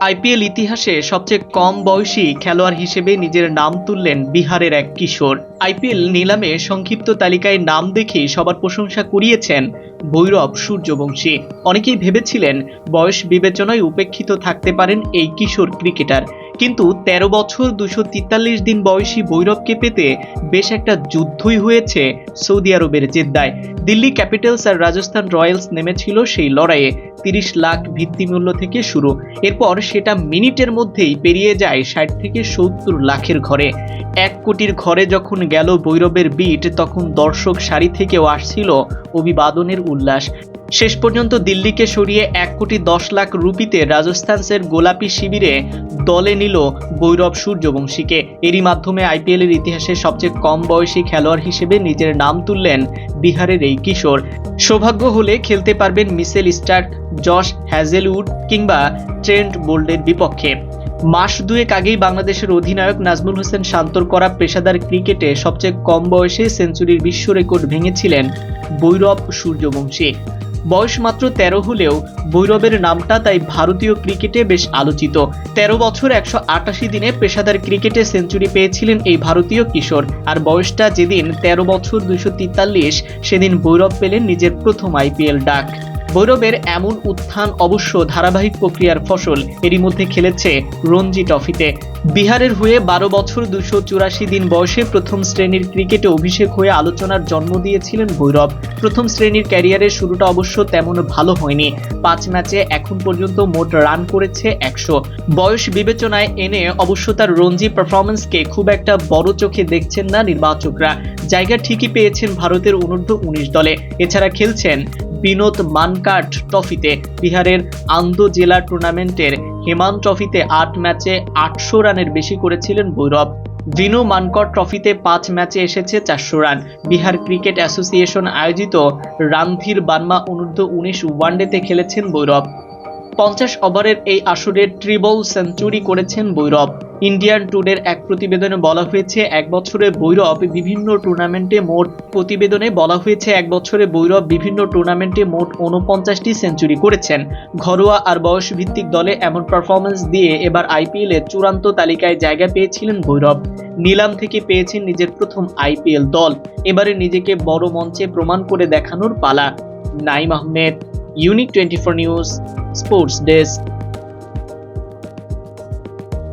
IPL ইতিহাসে সবচেয়ে কম বয়সী খেলোয়াড় হিসেবে নিজের নাম তুললেন বিহারের এক কিশোর। আইপিএল নিলামে সংক্ষিপ্ত তালিকায় নাম দেখে সবার প্রশংসা কুড়িয়েছেন ভৈরব সূর্যবংশী। অনেকেই ভেবেছিলেন বয়স বিবেচনায় উপেক্ষিত থাকতে পারেন এই কিশোর ক্রিকেটার। কিন্তু ১৩ বছর দুশো দিন বয়সী বৈরবকে পেতে বেশ একটা যুদ্ধই হয়েছে সৌদি আরবের জেদ্দায়। দিল্লি ক্যাপিটালস আর রাজস্থান রয়্যালস নেমেছিল সেই লড়াইয়ে তিরিশ লাখ ভিত্তিমূল্য থেকে শুরু। এরপর সেটা মিনিটের মধ্যেই পেরিয়ে যায় ষাট থেকে সত্তর লাখের ঘরে। এক কোটির ঘরে যখন গেল বৈরবের বিট, তখন দর্শক সারি থেকেও আসছিল অভিবাদনের উল্লাস। শেষ পর্যন্ত দিল্লিকে সরিয়ে এক কোটি দশ লাখ রুপিতে রাজস্থানসের গোলাপি শিবিরে দলে নিল ভৈরব সূর্যবংশীকে। এরই মাধ্যমে আইপিএলের ইতিহাসে সবচেয়ে কম বয়সী খেলোয়াড় হিসেবে নিজের নাম তুললেন বিহারের এই কিশোর। সৌভাগ্য হলে খেলতে পারবেন মিসেল স্টার্ক জশ হ্যাজেলউড কিংবা ট্রেন্ট বোল্ডের বিপক্ষে। মাস দুয়েক আগেই বাংলাদেশের অধিনায়ক নাজমুল হোসেন শান্তর করা পেশাদার ক্রিকেটে সবচেয়ে কম বয়সে সেঞ্চুরির বিশ্ব রেকর্ড ভেঙেছিলেন বৈরব সূর্যবংশী। বয়স মাত্র তেরো হলেও ভৈরবের নামটা তাই ভারতীয় ক্রিকেটে বেশ আলোচিত। তেরো বছর একশো আটাশি দিনে পেশাদার ক্রিকেটে সেঞ্চুরি পেয়েছিলেন এই ভারতীয় কিশোর। আর বয়সটা যেদিন তেরো বছর দুইশো তেতাল্লিশ, সেদিন ভৈরব পেলেন নিজের প্রথম আইপিএল ডাক। ভৈরবের এমন উত্থান অবশ্য ধারাবাহিক প্রক্রিয়ার ফসল এরই মধ্যে খেলেছে রঞ্জি ট্রফিতে। বিহারের হয়ে বারো বছর দুশো চুরাশি দিন বয়সে প্রথম শ্রেণির ক্রিকেটে অভিষেক হয়ে আলোচনার জন্ম দিয়েছিলেন ভৈরব। প্রথম শ্রেণির ক্যারিয়ারের শুরুটা অবশ্য তেমন ভালো হয়নি। পাঁচ ম্যাচে এখন পর্যন্ত মোট রান করেছে একশো। বয়স বিবেচনায় এনে অবশ্য তার রঞ্জি পারফরমেন্সকে খুব একটা বড় চোখে দেখছেন না নির্বাচকরা। জায়গা ঠিকই পেয়েছেন ভারতের অনূর্ধ্ব উনিশ দলে। এছাড়া খেলছেন বিনোদ মানকাট ট্রফিতে বিহারের আন্দো জেলা টুর্নামেন্টের হেমান ট্রফিতে আট ম্যাচে আটশো রানের বেশি করেছিলেন ভৈরব। দিনু মানকর ট্রফিতে পাঁচ ম্যাচে এসেছে চারশো রান। বিহার ক্রিকেট অ্যাসোসিয়েশন আয়োজিত রানধীর বার্মা অনূর্ধ্ব উনিশ ওয়ানডেতে খেলেছেন ভৈরব। পঞ্চাশ ওভারের এই আসরে ট্রিবল সেঞ্চুরি করেছেন বৈরব ইন্ডিয়ান ট্যুরের এক প্রতিবেদনে বলা হয়েছে, এক বছরে বৈরব বিভিন্ন টুর্নামেন্টে মোট প্রতিবেদনে বলা হয়েছে, এক বছরে বৈরব বিভিন্ন টুর্নামেন্টে মোট উনপঞ্চাশটি সেঞ্চুরি করেছেন। ঘরোয়া আর বয়স ভিত্তিক দলে এমন পারফরমেন্স দিয়ে এবার আইপিএল চূড়ান্ত তালিকায় জায়গা পেয়েছিলেন বৈরব নিলাম থেকে পেয়েছেন নিজের প্রথম আইপিএল দল। এবারে নিজেকে বড় মঞ্চে প্রমাণ করে দেখানোর পালা। Naim Ahmed Unique 24 News Sports Desk